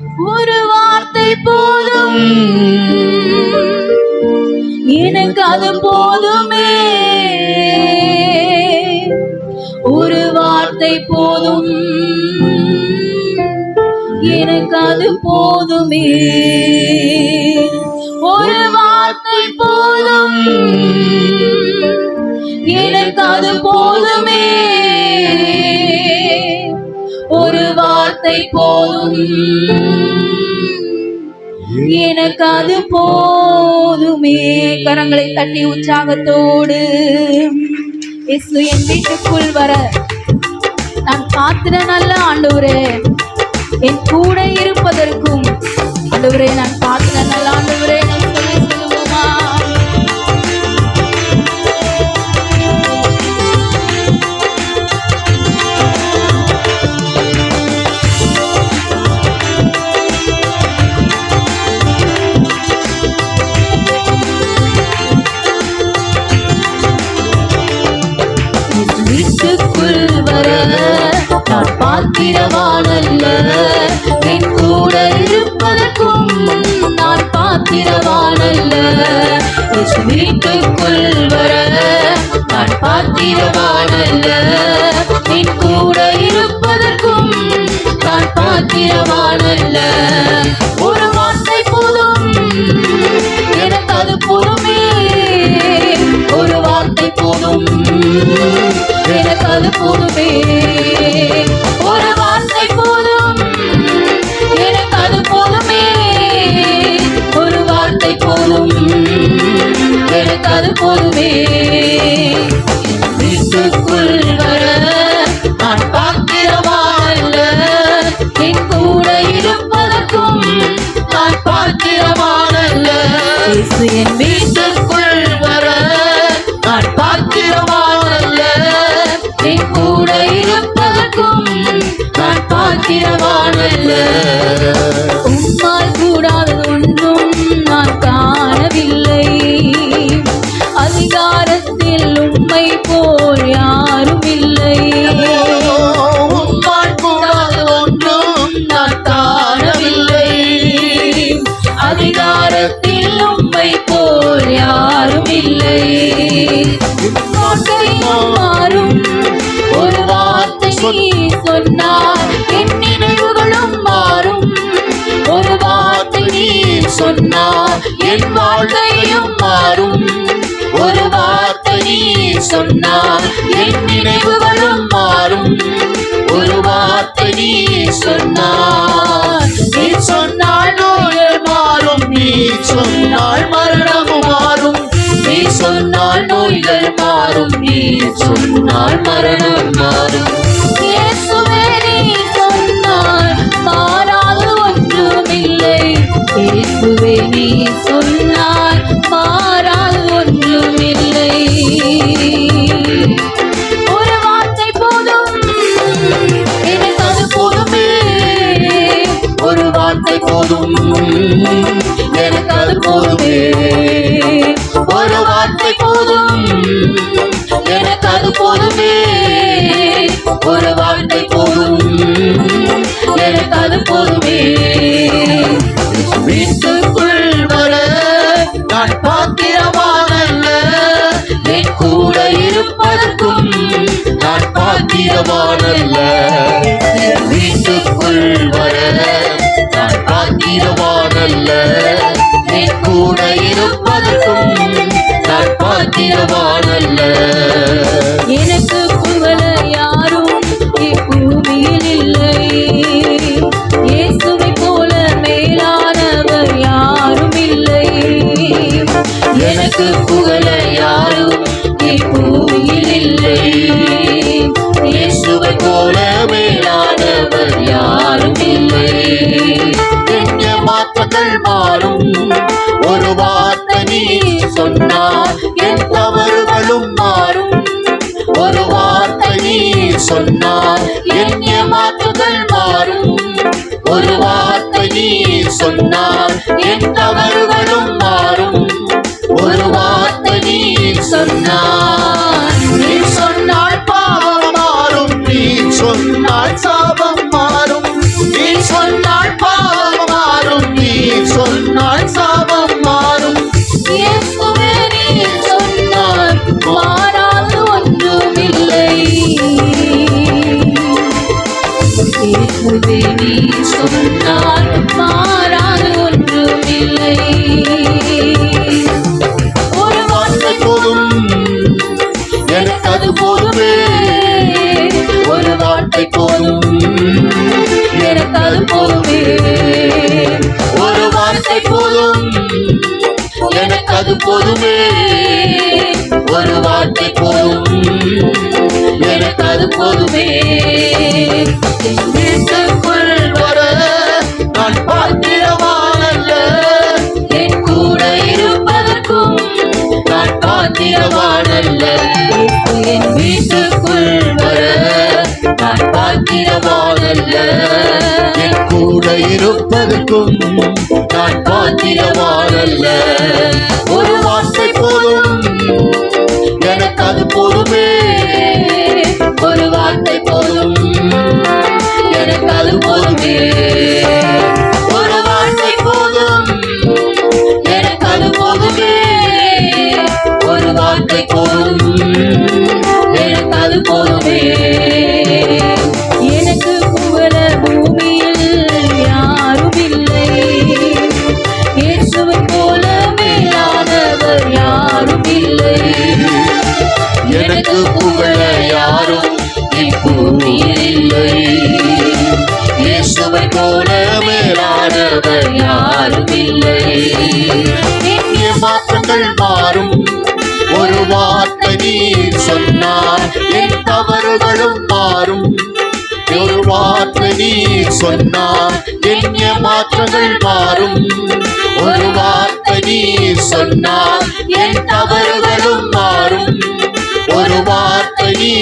ஒரு வார்த்தை போதும். எனக்கு அது போதுமே. ஒரு வார்த்தை போதும். எனக்கு அது போதுமே. ஒரு வார்த்தை போதும். எனக்கு அது போதுமே. வார்த்தை போதும். எனக்கு அது போதுமே. கரங்களை தட்டி உற்சாகத்தோடு. இயேசு என் வீட்டுக்குள் வர. நான் காத்திர நல்ல ஆண்டவரே. என் கூட இருப்பதற்கும் ஆண்டவரே நான் பார்த்து நான் பாத்திரவானல்ல. என் கூட இருப்பதற்கும் நான் பாத்திரவானல்ல. இயேசு வீட்டுக்குள் வர நான் பாத்திரவானல்ல. என் கூட இருப்பதற்கும் நான் பாத்திரவானல்ல. ஒரு வார்த்தை போதும் எனக்கு அது பொறுமே ஒரு வார்த்தை போதும் எனக்கு அது பொறுமே போதும். எனக்கு அது போதுமே. வீட்டுக்குள் வர நான் பார்க்கிறவாள் என் கூட இருப்பதற்கும் நான் பார்க்கிறவானல்ல என் வீட்டுக்குள் வர நான் என் கூட இருப்பதற்கும் நான் என் வாழ்க்கையும் மாறும். ஒரு வார்த்தை நீ சொன்னால் என் நினைவுகளும் மாறும். ஒரு வார்த்தை நீ சொன்னால் நீ சொன்னால் நோய்கள் மாறும். நீ சொன்னால் மரணமும் மாறும். நீ சொன்னால் நோய்கள் மாறும். நீ சொன்னால் மரணம் மாறும். இயேசுவே நீ சொன்னார் மாறால் ஒன்றுமில்லை. ஒரு வார்த்தை போதும் எனக்கு அது போதுமே. ஒரு வார்த்தை போதும் எனக்கு அது போதுமே. ஒரு வார்த்தை போதும் எனக்கு அது போதுமே. ஒரு வார்த்தை போதும் எனக்கு அது போதுமே. பாத்திரவானல்ல வீட்டுக்குள் வர நான் பாத்திரவானல்ல என் கூட இருப்பதற்கும் நான் பாத்திரவானல்ல சொன்னால் என் ஏமாற்றுதல் மாறும். ஒரு வார்த்தை நீ சொன்னால் என் தவறுகளும் மாறும். ஒரு வார்த்தை நீ சொன்னால் நீ சொன்னாலும் மாறாது ஒன்றுமில்லை. ஒரு வார்த்தை போதும் எனக்கு அது போதுமே. ஒரு வார்த்தை போதும் எனக்கு அது போதுமே. ஒரு வார்த்தை போதும் எனக்கு அது போதுமே. ஒரு வார்த்தை போதும் எனக்கு அது போதுமே. பாத்திரமானல்ல என் வீட்டுக்குள் வர நான் பாத்திரமானல்ல என் கூட இருப்பதற்கும் நான் பாத்திரமானல்ல ஒரு வார்த்தை போதும். எனக்கு அது போதுமே. மேலானவர் யாரும் இல்லை எங்கே மாற்றங்கள் மாறும். ஒரு வார்த்தை நீர் சொன்னார் என் தவறுகளும் மாறும். ஒரு வார்த்தை நீர் சொன்னார் என் மாற்றங்கள் மாறும். ஒரு வார்த்தை நீர் சொன்னார் என் தவறுகளும் மாறும். ஒரு வார்த்தை நீ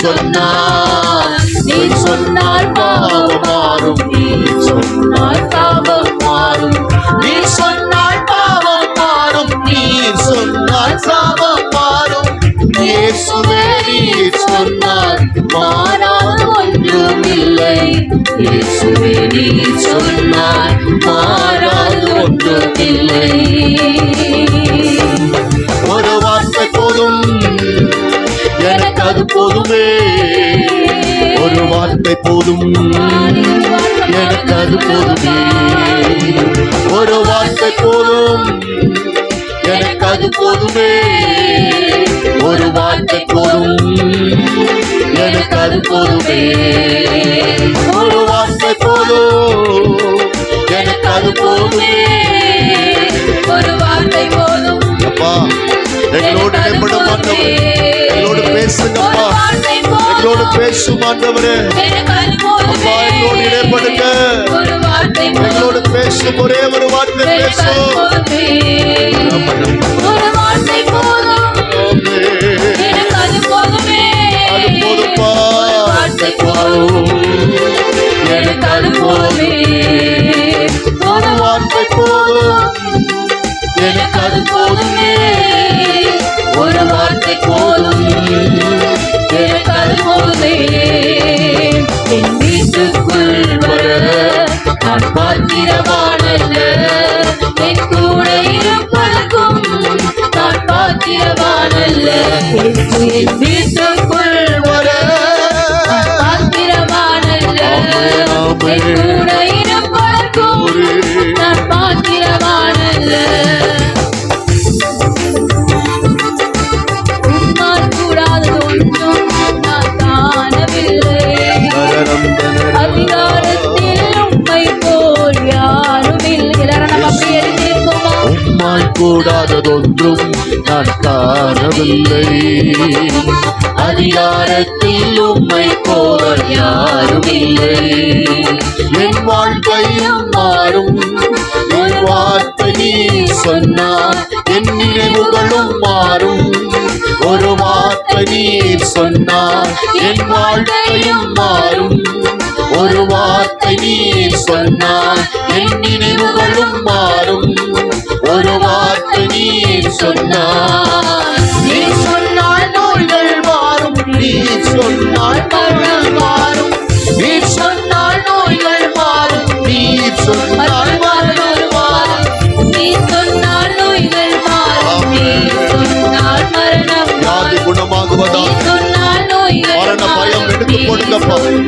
சொன்னார் நீ சொன்னால் பாவம் மாறும். நீ சொன்னால் சாபம் மாறும். இயேசுவே நீ சொன்னால் மாறாத ஒன்றுமில்லை இயேசுவே நீ சொன்னால் மாறாத ஒன்றுமில்லை ஒரு வார்த்தை போதும் எனக்கு அது போதுமே. ஒரு வார்த்தை போதும் எனக்கு அது போதுமே. ஒரு வார்த்தை போதும் எனக்கு அது போதுமே. ஒரு வார்த்தை போதும். எனக்கு அது போதுமே. ஒரு வார்த்தை போதும். எனக்கு அது போதுமே. ஒரு வார்த்தை போதும். அப்பா எங்களோடு இடைப்பட மாட்டவர் எங்களோடு பேசுங்கப்பா. எங்களோடு பேசும் ஆண்டவரே. அப்பா எங்களோடு இடைப்படுங்க. எங்களோடு பேசும் ஒரே ஒரு வார்த்தை பேசும் கூடாததொன்றும் நான் காணவில்லை. அதிகாரத்தில் உம்மை போல யாரும் இல்லை என் வாழ்க்கையும் மாறும். ஒரு வார்த்தை நீ சொன்னால் என் நினைவுகளும் மாறும். ஒரு வார்த்தை நீ சொன்னால் என் வாழ்க்கையும் மாறும். ஒரு வார்த்தை நீ சொன்னால் என் நினைவுகளும் மாறும். ஒரு வார்த்தை நீ சொன்னால் நீ சொன்னால் நோய்கள் மாறும் நீ சொன்னால் மரணம் மாறும் நீ சொன்னால் நோய்கள் மாறும் நீ சொன்னால் மரணம் மாறும் நீ சொன்னால் நோய்கள் மாறும் நீ சொன்னால் மரணம் மாறும் நீ குணமாகுவதா சொன்னால் நோய்கள் மரண பயம். எடுத்து நீ மாறும்.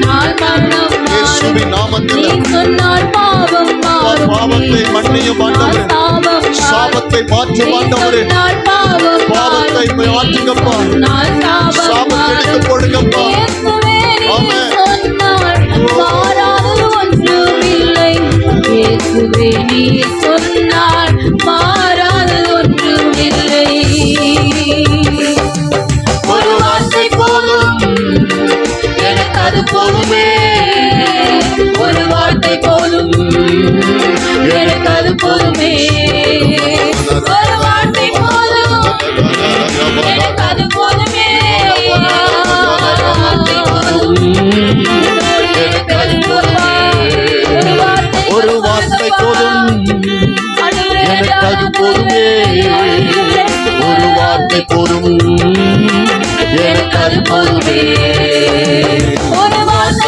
இயேசுவின் நீ நாமத்தில் சொன்னால் பாவம் மாறும். பாவத்தை நீ மன்னியும் ஆண்டவரே. சாபத்தை மாற்றும் ஆண்டவரே பாவத்தை மாற்றுங்கப்பா. சாபத்தை எடுத்து. போடுங்கப்பா இயேசுவே ஆமென். சொன்னால் மாறாதது ஒன்றுமில்லை. இயேசுவே நீ